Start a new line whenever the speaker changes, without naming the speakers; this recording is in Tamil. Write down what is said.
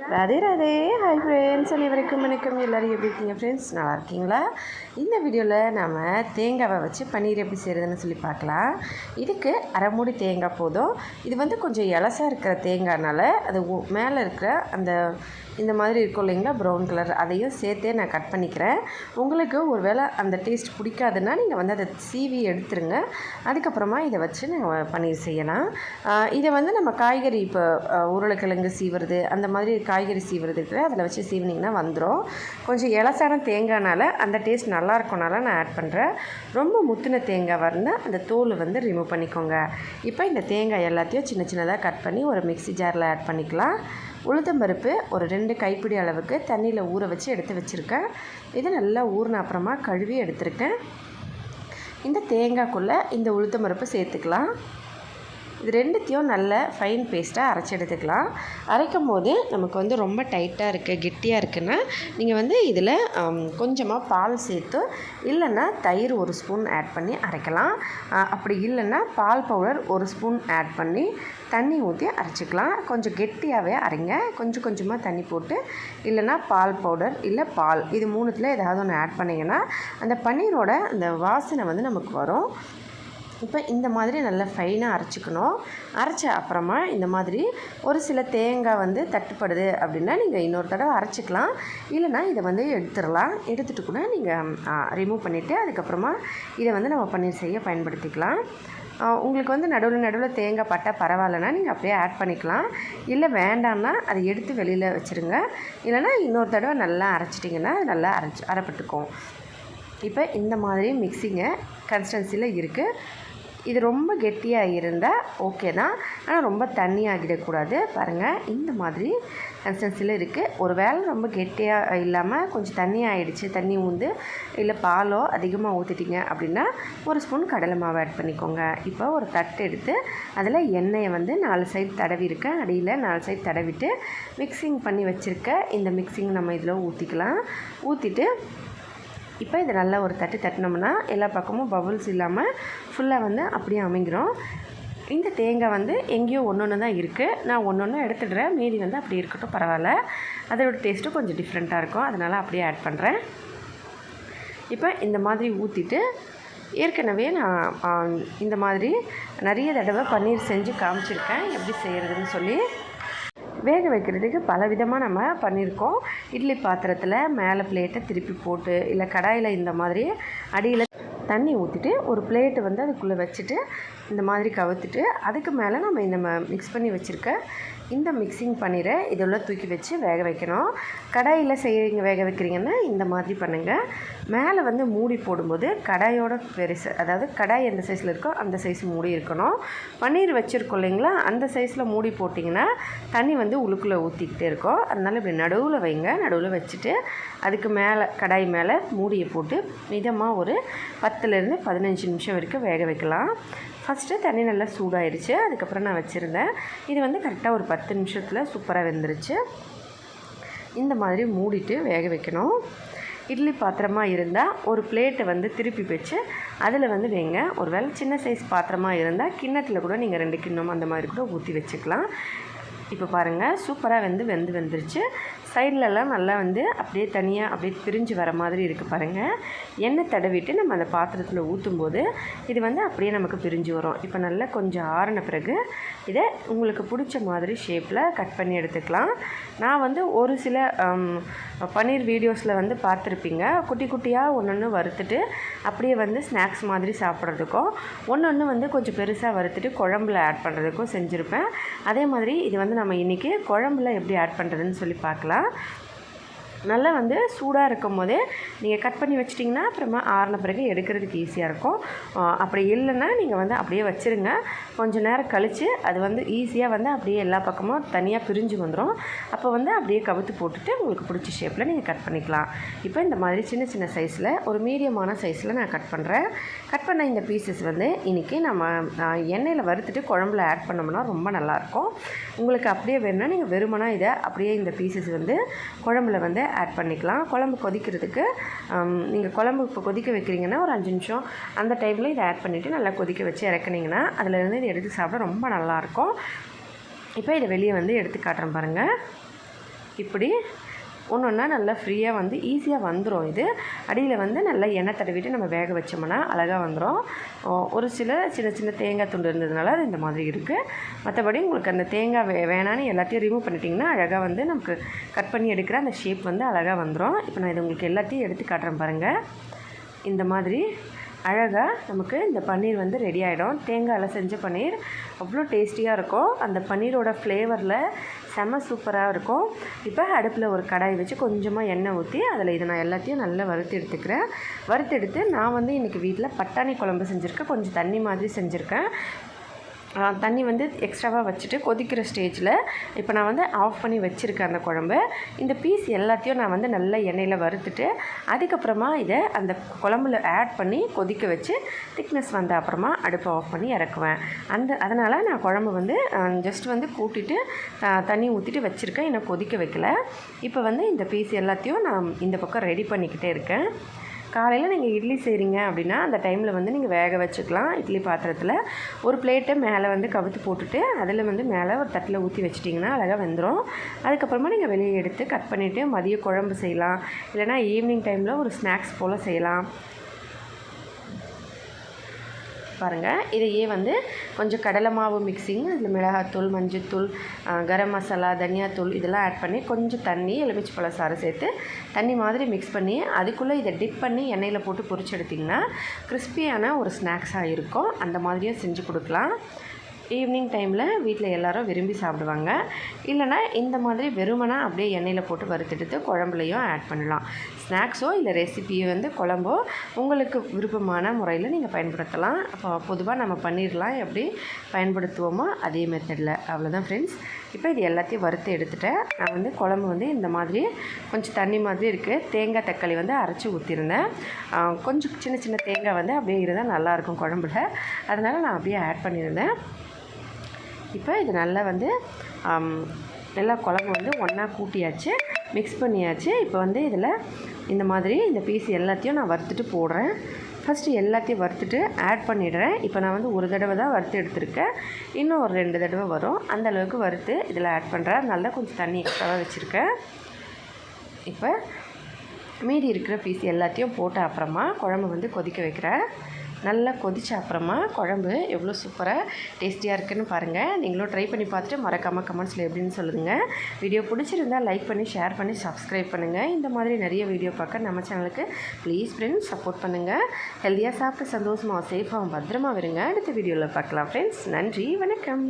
ராதே ராதே. ஹாய் ஃப்ரெண்ட்ஸ் அனைவருக்கும் வணக்கம். எல்லோரும் எப்படி இருக்கீங்க ஃப்ரெண்ட்ஸ் நல்லா இருக்கீங்களா? இந்த வீடியோவில் நாம் தேங்காவை வச்சு பன்னீர் எப்படி செய்கிறதுன்னு சொல்லி பார்க்கலாம். இதுக்கு அரை மூடி தேங்காய் போதும். இது வந்து கொஞ்சம் இலசாக இருக்கிற தேங்காய்னால அது உ- மேலே இருக்கிற அந்த இந்த மாதிரி இருக்கும் இல்லைங்களா ப்ரௌன் கலர் அதையும் சேர்த்தே நான் கட் பண்ணிக்கிறேன். உங்களுக்கு ஒரு வேளை அந்த டேஸ்ட் பிடிக்காதுன்னா நீங்கள் வந்து அதை சீவி எடுத்துருங்க. அதுக்கப்புறமா இதை வச்சு நாங்கள் பன்னீர் செய்யலாம். இதை வந்து நம்ம காய்கறி இப்போ உருளைக்கிழங்கு சீவுறது அந்த மாதிரி காய்கறி சீவுறது இருக்குல்ல அதில் வச்சு சீவினிங்கன்னா வந்துடும் கொஞ்சம் இலசான தேங்காய்னால அந்த டேஸ்ட் நல்லா இருக்கனால நான் ஆட் பண்ணுறேன் ரொம்ப முத்தின தேங்காய் வரணும் அந்த தோல் வந்து ரிமூவ் பண்ணிக்கோங்க. இப்போ இந்த தேங்காய் எல்லாத்தையும் சின்ன சின்னதாக கட் பண்ணி ஒரு மிக்ஸி ஜாரில் ஆட் பண்ணிக்கலாம். உளுத்தம்பருப்பு ஒரு ரெண்டு கைப்பிடி அளவுக்கு தண்ணியில் ஊற வச்சு எடுத்து வச்சுருக்கேன். இது நல்லா ஊறின அப்புறமா கழுவி எடுத்திருக்கேன். இந்த தேங்காய்க்குள்ளே இந்த உளுத்தம்பருப்பு சேர்த்துக்கலாம். இது ரெண்டுத்தையும் நல்ல ஃபைன் பேஸ்ட்டாக அரைச்சி எடுத்துக்கலாம். அரைக்கும் போது நமக்கு வந்து ரொம்ப டைட்டாக இருக்குது கெட்டியாக இருக்குன்னா நீங்கள் வந்து இதில் கொஞ்சமாக பால் சேர்த்து இல்லைன்னா தயிர் ஒரு ஸ்பூன் ஆட் பண்ணி அரைக்கலாம். அப்படி இல்லைன்னா பால் பவுடர் ஒரு ஸ்பூன் ஆட் பண்ணி தண்ணி ஊற்றி அரைச்சிக்கலாம். கொஞ்சம் கெட்டியாகவே அரைங்க. கொஞ்சம் கொஞ்சமாக தண்ணி போட்டு இல்லைன்னா பால் பவுடர் இல்லை பால் இது மூணுத்தில் ஏதாவது ஒன்று ஆட் பண்ணிங்கன்னா அந்த பன்னீரோட அந்த வாசனை வந்து நமக்கு வரும். இப்போ இந்த மாதிரி நல்லா ஃபைனாக அரைச்சிக்கணும். அரைச்ச அப்புறமா இந்த மாதிரி ஒரு சில தேங்காய் வந்து தட்டுப்படுது அப்படின்னா நீங்கள் இன்னொரு தடவை அரைச்சிக்கலாம். இல்லைன்னா இதை வந்து எடுத்துடலாம். எடுத்துகிட்டு கூட நீங்கள் ரிமூவ் பண்ணிவிட்டு அதுக்கப்புறமா இதை வந்து நம்ம பன்னீர் செய்ய பயன்படுத்திக்கலாம். உங்களுக்கு வந்து நடுவில் நடுவில் தேங்காய் பட்டா பரவாயில்லனா நீங்கள் அப்படியே ஆட் பண்ணிக்கலாம். இல்லை வேண்டாம்னா அதை எடுத்து வெளியில் வச்சுருங்க. இல்லைன்னா இன்னொரு தடவை நல்லா அரைச்சிட்டிங்கன்னா அது நல்லா அரைச்சி அரைப்பட்டுக்கும். இப்போ இந்த மாதிரி மிக்சிங்க கன்சிஸ்டன்சியில் இருக்குது இது ரொம்ப கெட்டியாக இருந்தால் ஓகே தான். ஆனால் ரொம்ப தண்ணியாகிடக்கூடாது. பாருங்கள் இந்த மாதிரி கன்சிஸ்டன்சியில் இருக்குது ஒரு வேளை ரொம்ப கெட்டியாக இல்லாமல் கொஞ்சம் தண்ணி ஆகிடுச்சு தண்ணி ஊந்து இல்லை பாலோ அதிகமாக ஊற்றிட்டீங்க அப்படின்னா ஒரு ஸ்பூன் கடலை மாவு ஆட் பண்ணிக்கோங்க. இப்போ ஒரு தட்டு எடுத்து அதில் எண்ணெயை வந்து நாலு சைடு தடவி இருக்கேன் அடியில் நாலு சைடு தடவிட்டு மிக்சிங் பண்ணி வச்சுருக்க இந்த மிக்சிங் நம்ம இதில் ஊற்றிக்கலாம் ஊற்றிட்டு இப்போ இதை நல்லா ஒரு தட்டு தட்டினோம்னா எல்லா பக்கமும் பபுள்ஸ் இல்லாமல் ஃபுல்லாக வந்து அப்படியே அமைங்கிறோம் இந்த தேங்காய் வந்து எங்கேயோ ஒன்று ஒன்று தான் இருக்குது நான் ஒன்று ஒன்று எடுத்துடுறேன். மீதி வந்து அப்படி இருக்கட்டும் பரவாயில்ல. அதோட டேஸ்ட்டும் கொஞ்சம் டிஃப்ரெண்ட்டாக இருக்கும். அதனால் அப்படியே ஆட் பண்ணுறேன் இப்போ இந்த மாதிரி ஊற்றிட்டு ஏற்கனவே நான் இந்த மாதிரி நிறைய தடவை பன்னீர் செஞ்சு காமிச்சிருக்கேன். எப்படி செய்கிறதுன்னு சொல்லி. வேக வைக்கிறதுக்கு பல விதமாக நம்ம பண்ணியிருக்கோம் இட்லி பாத்திரத்தில் மேலே பிளேட்டை திருப்பி போட்டு இல்லை கடாயில் இந்த மாதிரி அடியில் தண்ணி ஊற்றிட்டு ஒரு பிளேட்டு வந்து அதுக்குள்ளே வச்சுட்டு இந்த மாதிரி கவுத்துட்டு அதுக்கு மேலே நம்ம இந்த மிக்ஸ் பண்ணி வச்சுருக்க இந்த மிக்சிங் பன்னீரை இதெல்லாம் தூக்கி வச்சு வேக வைக்கணும். கடாயில் செய்கிறீங்க வேக வைக்கிறீங்கன்னா இந்த மாதிரி பண்ணுங்கள் மேலே வந்து மூடி போடும்போது கடாயோட பெருசு அதாவது கடாய் எந்த சைஸில் இருக்கோ அந்த சைஸ் மூடி இருக்கணும். பன்னீர் வச்சுருக்கோம் இல்லைங்களா அந்த சைஸில் மூடி போட்டிங்கன்னா தண்ணி வந்து உள்ளுக்குள்ளே ஊற்றிக்கிட்டே இருக்கும். அதனால் இப்படி நடுவில் வைங்க நடுவில் வச்சுட்டு அதுக்கு மேலே கடாய் மேலே மூடியை போட்டு மிதமாக ஒரு பத்துலேருந்து பதினஞ்சு நிமிஷம் வரைக்கும் வேக வைக்கலாம். ஃபஸ்ட்டு தண்ணி நல்லா சூடாயிருச்சு அதுக்கப்புறம் நான் வச்சுருந்தேன். இது வந்து கரெக்டாக ஒரு பத்து நிமிஷத்தில் சூப்பராக வெந்துருச்சு. இந்த மாதிரி மூடிட்டு வேக வைக்கணும். இட்லி பாத்திரமாக இருந்தால் ஒரு பிளேட்டை வந்து திருப்பி வச்சு அதில் வந்து வைங்க. ஒரு வேளை சின்ன சைஸ் பாத்திரமாக இருந்தால் கிண்ணத்தில் கூட நீங்கள் ரெண்டு கிண்ணம் அந்த மாதிரி கூட ஊற்றி வச்சுக்கலாம். இப்போ பாருங்கள் சூப்பராக வந்து வெந்து வெந்துருச்சு. சைட்லலாம் நல்லா வந்து அப்படியே தனியாக அப்படியே பிரிஞ்சு வர மாதிரி இருக்குது பாருங்கள் எண்ணெய் தடவிட்டு நம்ம அந்த பாத்திரத்தில் ஊற்றும்போது இது வந்து அப்படியே நமக்கு பிரிஞ்சு வரும். இப்போ நல்லா கொஞ்சம் ஆறின பிறகு இதை உங்களுக்கு பிடிச்ச மாதிரி ஷேப்பில் கட் பண்ணி எடுத்துக்கலாம். நான் வந்து ஒரு சில பன்னீர் வீடியோஸில் வந்து பார்த்துருப்பீங்க. குட்டி குட்டியாக ஒன்று ஒன்று வறுத்துட்டு அப்படியே வந்து ஸ்நாக்ஸ் மாதிரி சாப்பிட்றதுக்கும் ஒன்று ஒன்று வந்து கொஞ்சம் பெருசாக வறுத்துட்டு குழம்புல ஆட் பண்ணுறதுக்கும் செஞ்சுருப்பேன். அதே மாதிரி இது வந்து நம்ம இன்றைக்கி குழம்புல எப்படி ஆட் பண்ணுறதுன்னு சொல்லி பார்க்கலாம். நல்லா வந்து சூடாக இருக்கும் போதே நீங்கள் கட் பண்ணி வச்சிட்டிங்கன்னா அப்புறமா ஆறின பிறகு எடுக்கிறதுக்கு ஈஸியாக இருக்கும். அப்படி இல்லைன்னா நீங்கள் வந்து அப்படியே வச்சுருங்க. கொஞ்சம் நேரம் கழித்து அது வந்து ஈஸியாக வந்து அப்படியே எல்லா பக்கமும் தனியாக பிரிஞ்சு வந்துடும் அப்போ வந்து அப்படியே கவுத்து போட்டுட்டு உங்களுக்கு பிடிச்ச ஷேப்பில் நீங்கள் கட் பண்ணிக்கலாம். இப்போ இந்த மாதிரி சின்ன சின்ன சைஸில் ஒரு மீடியமான சைஸில் நான் கட் பண்ணுறேன் கட் பண்ண இந்த பீசஸ் வந்து இன்றைக்கி நம்ம எண்ணெயில் வறுத்துட்டு குழம்புல ஆட் பண்ணோம்னா ரொம்ப நல்லாயிருக்கும் உங்களுக்கு அப்படியே வேணும்னா நீங்கள் வெறுமனா இதை அப்படியே இந்த பீசஸ் வந்து குழம்புல வந்து ஆட் பண்ணிக்கலாம். குழம்பு கொதிக்கிறதுக்கு நீங்கள் குழம்பு இப்போ கொதிக்க வைக்கிறீங்கன்னா ஒரு அஞ்சு நிமிஷம். அந்த டைமில் இதை ஆட் பண்ணிவிட்டு நல்லா கொதிக்க வச்சு இறக்குனிங்கன்னா அதுலேருந்து இதை எடுத்து சாப்பிட ரொம்ப நல்லாயிருக்கும் இப்போ இதை வெளியே வந்து எடுத்து காட்டுறேன் பாருங்கள் இப்படி ஒன்று ஒன்றா நல்லா ஃப்ரீயாக வந்து ஈஸியாக வந்துடும் இது. அடியில் வந்து நல்லா எண்ணெய் தடவிட்டு நம்ம வேக வச்சோம்னா அழகாக வந்துடும் ஒரு சில சின்ன சின்ன தேங்காய் துண்டு இருந்ததுனால அது இந்த மாதிரி இருக்குது மற்றபடி உங்களுக்கு அந்த தேங்காய் வே வேணான்னு எல்லாத்தையும் ரிமூவ் பண்ணிட்டிங்கன்னா அழகாக வந்து நமக்கு கட் பண்ணி எடுக்கிற அந்த ஷேப் வந்து அழகாக வந்துடும் இப்போ நான் இது உங்களுக்கு எல்லாத்தையும் எடுத்து காட்டுறேன் பாருங்கள் இந்த மாதிரி அழகாக நமக்கு இந்த பன்னீர் வந்து ரெடி ஆகிடும் தேங்காயில் செஞ்ச பன்னீர் அவ்வளோ டேஸ்டியாக இருக்கும். அந்த பன்னீரோட ஃப்ளேவரில் செம சூப்பராக இருக்கும். இப்போ அடுப்பில் ஒரு கடாய் வச்சு கொஞ்சமாக எண்ணெய் ஊற்றி அதில் இதை நான் எல்லாத்தையும் நல்லா வறுத்து எடுத்துக்கிறேன். வறுத்து எடுத்து நான் வந்து இன்றைக்கி வீட்டில் பட்டாணி குழம்பு செஞ்சுருக்கேன். கொஞ்சம் தண்ணி மாதிரி செஞ்சுருக்கேன். தண்ணி வந்து எக்ஸ்ட்ராவாக வச்சுட்டு கொதிக்கிற ஸ்டேஜில் இப்போ நான் வந்து ஆஃப் பண்ணி வச்சுருக்கேன் அந்த குழம்பு. இந்த பீஸ் எல்லாத்தையும் நான் வந்து நல்லா எண்ணெயில் வறுத்துட்டு அதுக்கப்புறமா இதை அந்த குழம்புல ஆட் பண்ணி கொதிக்க வச்சு திக்னஸ் வந்த அப்புறமா அடுப்பை ஆஃப் பண்ணி இறக்குவேன். அந்த அதனால் நான் குழம்பு வந்து ஜஸ்ட் வந்து கூட்டிட்டு தண்ணி ஊற்றிட்டு வச்சுருக்கேன். இன்னும் கொதிக்க வைக்கல. இப்போ வந்து இந்த பீஸ் எல்லாத்தையும் நான் இந்த பக்கம் ரெடி பண்ணிக்கிட்டே இருக்கேன். காலையில் நீங்கள் இட்லி செய்கிறீங்க அப்படின்னா அந்த டைமில் வந்து நீங்கள் வேக வச்சுக்கலாம். இட்லி பாத்திரத்தில் ஒரு பிளேட்டை மேலே வந்து கவுத்து போட்டுட்டு அதில் வந்து மேலே ஒரு தட்டில் ஊற்றி வச்சிட்டிங்கன்னா அழகாக வெந்துடும் அதுக்கப்புறமா நீங்கள் வெளியே எடுத்து கட் பண்ணிவிட்டு மதிய குழம்பு செய்யலாம். இல்லைனா ஈவினிங் டைமில் ஒரு ஸ்நாக்ஸ் போல் செய்யலாம். பாருங்கள் இதையே வந்து கொஞ்சம் கடலை மாவு மிக்சிங் அதில் மிளகாத்தூள் மஞ்சத்தூள் கரம் மசாலா தனியாத்தூள் இதெல்லாம் ஆட் பண்ணி கொஞ்சம் தண்ணி எலுமிச்சி பழ சாறு சேர்த்து தண்ணி மாதிரி மிக்ஸ் பண்ணி அதுக்குள்ளே இதை டிப் பண்ணி எண்ணெயில் போட்டு பொரிச்சு எடுத்திங்கன்னா கிறிஸ்பியான ஒரு ஸ்நாக்ஸாக இருக்கும். அந்த மாதிரியும் செஞ்சு கொடுக்கலாம். ஈவினிங் டைமில் வீட்டில் எல்லோரும் விரும்பி சாப்பிடுவாங்க. இல்லைனா இந்த மாதிரி வெறுமனா அப்படியே எண்ணெயில் போட்டு வறுத்தெடுத்து குழம்புலையும் ஆட் பண்ணலாம். ஸ்நாக்ஸோ இல்லை ரெசிபியோ வந்து குழம்போ உங்களுக்கு விருப்பமான முறையில் நீங்கள் பயன்படுத்தலாம். அப்போ பொதுவாக நம்ம பண்ணிடலாம் எப்படி பயன்படுத்துவோமோ அதே மெத்தடில் அவ்வளோதான் ஃப்ரெண்ட்ஸ் இப்போ இது எல்லாத்தையும் வறுத்து எடுத்துட்டேன். நான் வந்து குழம்பு வந்து இந்த மாதிரி கொஞ்சம் தண்ணி மாதிரி இருக்குது தேங்காய் தக்காளி வந்து அரைச்சி ஊற்றிருந்தேன் கொஞ்சம் சின்ன சின்ன தேங்காய் வந்து அப்படியே இருந்தால் நல்லாயிருக்கும் குழம்புல. அதனால் நான் அப்படியே ஆட் பண்ணியிருந்தேன் இப்போ இது நல்லா வந்து நல்லா குழம்பு வந்து ஒன்றா கூட்டியாச்சு மிக்ஸ் பண்ணியாச்சு. இப்போ வந்து இதில் இந்த மாதிரி இந்த பீஸ் எல்லாத்தையும் நான் வறுத்துட்டு போடுறேன். ஃபஸ்ட்டு எல்லாத்தையும் வறுத்துட்டு ஆட் பண்ணிடுறேன். இப்போ நான் வந்து ஒரு தடவை தான் வறுத்து எடுத்திருக்கேன். இன்னும் ஒரு ரெண்டு தடவை வரும். அந்த அளவுக்கு வறுத்து இதில் ஆட் பண்ணுறேன் நல்லா கொஞ்சம் தண்ணி எக்ஸ்ட்ராவாக வச்சுருக்கேன். இப்போ மீதி இருக்கிற பீஸ் எல்லாத்தையும் போட்ட அப்புறமா குழம்பு வந்து கொதிக்க வைக்கிறேன். நல்லா கொதிச்ச அப்புறமா குழம்பு எவ்வளோ சூப்பராக டேஸ்டியாக இருக்குதுன்னு பாருங்கள் நீங்களும் ட்ரை பண்ணி பார்த்துட்டு மறக்காமல் கமெண்ட்ஸில் எப்படின்னு சொல்லுங்கள் வீடியோ பிடிச்சிருந்தால் லைக் பண்ணி ஷேர் பண்ணி சப்ஸ்கிரைப் பண்ணுங்கள் இந்த மாதிரி நிறைய வீடியோ பார்க்க நம்ம சேனலுக்கு ப்ளீஸ் ஃப்ரெண்ட்ஸ் சப்போர்ட் பண்ணுங்கள் ஹெல்த்தியாக சாப்பிட்டு சந்தோஷமாக சேஃபாக பத்திரமா வருங்க அடுத்த வீடியோவில் பார்க்கலாம் ஃப்ரெண்ட்ஸ் நன்றி வணக்கம்.